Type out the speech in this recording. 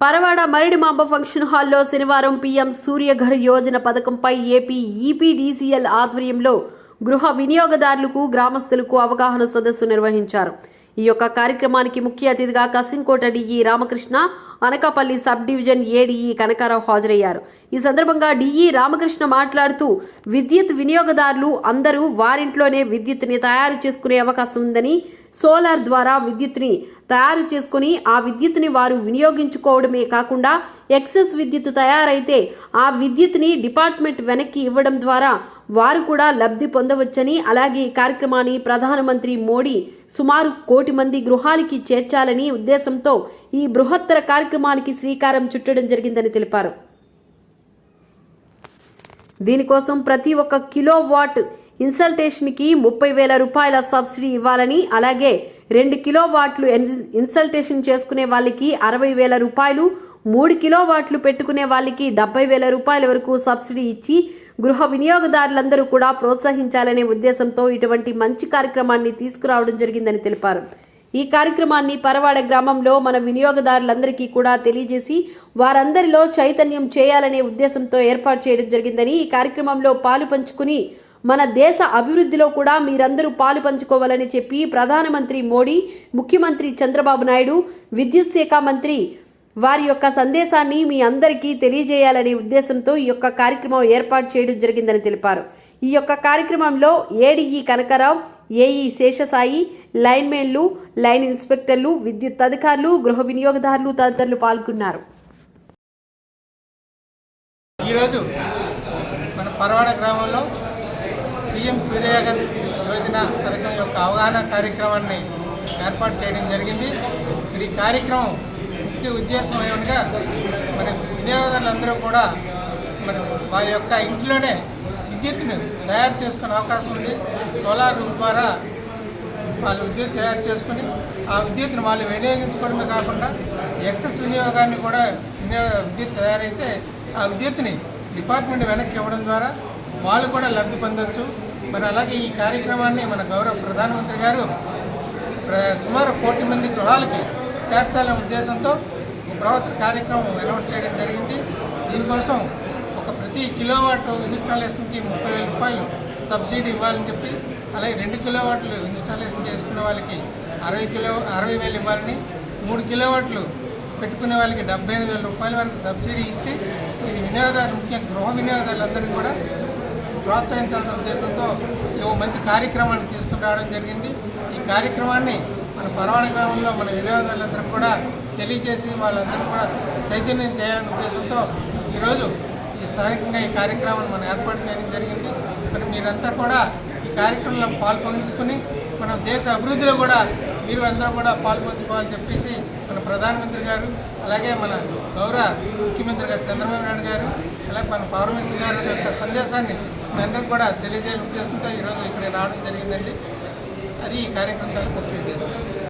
Paravada Maridimamba function హాల్లో శనివారం PM Suryaghar Yojana పథకంపై ఏపీ ఈపీడీసీఎల్ ఆధ్వర్యంలో గృహ వినియోగదారులకు గ్రామస్తులకు అవగాహన సదస్సు నిర్వహించారు. ఈ యొక్క కార్యక్రమానికి ముఖ్య అతిథిగా Kasimkota DE Ramakrishna Anakapalli sub division ADE Kanakarao హాజరయ్యారు. ఈ సందర్భంగా డిఈ రామకృష్ణ మాట్లాడుతూ విద్యుత్ వినియోగదారులు అందరూ వారింట్లోనే విద్యుత్ని తయారు చేసుకునే అవకాశం ఉందని సోలార్ ద్వారా విద్యుత్ని తయారు చేసుకుని ఆ విద్యుత్ని వారు వినియోగించుకోవడమే కాకుండా ఎక్సెస్ విద్యుత్ తయారైతే ఆ విద్యుత్ని డిపార్ట్మెంట్ వెనక్కి ఇవ్వడం ద్వారా వారు కూడా లబ్ధి పొందవచ్చని అలాగే ఈ కార్యక్రమాన్ని ప్రధానమంత్రి మోడీ సుమారు కోటి మంది గృహాలకి చేర్చాలని ఉద్దేశంతో ఈ బృహత్తర కార్యక్రమానికి శ్రీకారం చుట్టడం జరిగిందని తెలిపారు. దీనికోసం ప్రతి ఒక్క కిలో వాట్ ఇన్సల్టేషన్కి ముప్పై వేల రూపాయల సబ్సిడీ ఇవ్వాలని అలాగే రెండు కిలో వాట్లు ఇన్సల్టేషన్ చేసుకునే వాళ్ళకి అరవై వేల రూపాయలు మూడు కిలో వాట్లు పెట్టుకునే వాళ్ళకి డెబ్బై వేల రూపాయల వరకు సబ్సిడీ ఇచ్చి గృహ వినియోగదారులందరూ కూడా ప్రోత్సహించాలనే ఉద్దేశంతో ఇటువంటి మంచి కార్యక్రమాన్ని తీసుకురావడం జరిగిందని తెలిపారు. ఈ కార్యక్రమాన్ని పరవాడ గ్రామంలో మన వినియోగదారులందరికీ కూడా తెలియజేసి వారందరిలో చైతన్యం చేయాలనే ఉద్దేశంతో ఏర్పాటు చేయడం జరిగిందని ఈ కార్యక్రమంలో పాలు పంచుకుని మన దేశ అభివృద్ధిలో కూడా మీరందరూ పాలు పంచుకోవాలని చెప్పి ప్రధానమంత్రి మోడీ ముఖ్యమంత్రి చంద్రబాబు నాయుడు విద్యుత్ శాఖ మంత్రి వారి యొక్క సందేశాన్ని మీ అందరికీ తెలియజేయాలనే ఉద్దేశంతో ఈ యొక్క కార్యక్రమం ఏర్పాటు చేయడం జరిగిందని తెలిపారు. ఈ యొక్క కార్యక్రమంలో ఏడీఈ కనకరావు ఏఈ శేషసాయి లైన్మెన్లు లైన్ ఇన్స్పెక్టర్లు విద్యుత్ అధికారులు గృహ వినియోగదారులు తదితరులు పాల్గొన్నారు. ఈరోజు మన పరవాడ గ్రామంలో సీఎం సూర్యగన్ యోజన పథకం యొక్క అవగాహన కార్యక్రమాన్ని ఏర్పాటు చేయడం జరిగింది. ఈ కార్యక్రమం ముఖ్య ఉద్దేశం ఏమనగా మన వినియోగదారులందరూ కూడా మన వారి యొక్క ఇంట్లోనే విద్యుత్ను తయారు చేసుకునే అవకాశం ఉంది. సోలార్ ద్వారా వాళ్ళు విద్యుత్ తయారు చేసుకుని ఆ విద్యుత్ను వాళ్ళు వినియోగించుకోవడమే కాకుండా ఎక్సెస్ వినియోగాన్ని కూడా వినియోగ విద్యుత్ తయారైతే ఆ విద్యుత్ని డిపార్ట్మెంట్ వెనక్కి ఇవ్వడం ద్వారా వాళ్ళు కూడా లబ్ధి పొందొచ్చు. మరి అలాగే ఈ కార్యక్రమాన్ని మన గౌరవ ప్రధానమంత్రి గారు ప్ర- సుమారు కోటి మంది గృహాలకి చేర్చాలనే ఉద్దేశంతో ఒక కార్యక్రమం అనౌన్స్ చేయడం జరిగింది. దీనికోసం ఒక ప్రతి కిలోవాట్ ఇన్స్టాలేషన్కి ముప్పై వేల రూపాయలు సబ్సిడీ ఇవ్వాలని చెప్పి అలాగే రెండు కిలోవాట్లు ఇన్స్టాలేషన్ చేసుకున్న వాళ్ళకి అరవై కిలో అరవై వేలు ఇవ్వాలని మూడు కిలోవాట్లు పెట్టుకునే వాళ్ళకి డెబ్బై ఎనిమిది వేల రూపాయల వరకు సబ్సిడీ ఇచ్చి ఇది వినియోగదారు ముఖ్యంగా గృహ వినియోగదారులందరినీ కూడా ప్రోత్సహించాలనే ఉద్దేశంతో ఓ మంచి కార్యక్రమాన్ని తీసుకుని రావడం జరిగింది. ఈ కార్యక్రమాన్ని మన పర్వాడ గ్రామంలో మన వినియోగదారులందరూ కూడా తెలియజేసి వాళ్ళందరూ కూడా చైతన్యం చేయాలనే ఉద్దేశంతో ఈరోజు ఈ స్థానికంగా ఈ కార్యక్రమాన్ని మనం ఏర్పాటు చేయడం జరిగింది. మరి మీరంతా కూడా ఈ కార్యక్రమంలో పాల్పంచుకుని మన దేశ అభివృద్ధిలో కూడా మీరు అందరూ కూడా పాల్పంచుకోవాలని చెప్పేసి మన ప్రధానమంత్రి గారు అలాగే మన గౌరవ ముఖ్యమంత్రి గారు చంద్రబాబు నాయుడు గారు అలాగే మన పవర్ మినిస్టర్ గారి యొక్క సందేశాన్ని మీ కూడా తెలియజేయాలని ఉద్దేశంతో ఈరోజు ఇక్కడ రావడం జరిగిందండి. అది ఈ కార్యక్రమం ముఖ్య ఉద్దేశం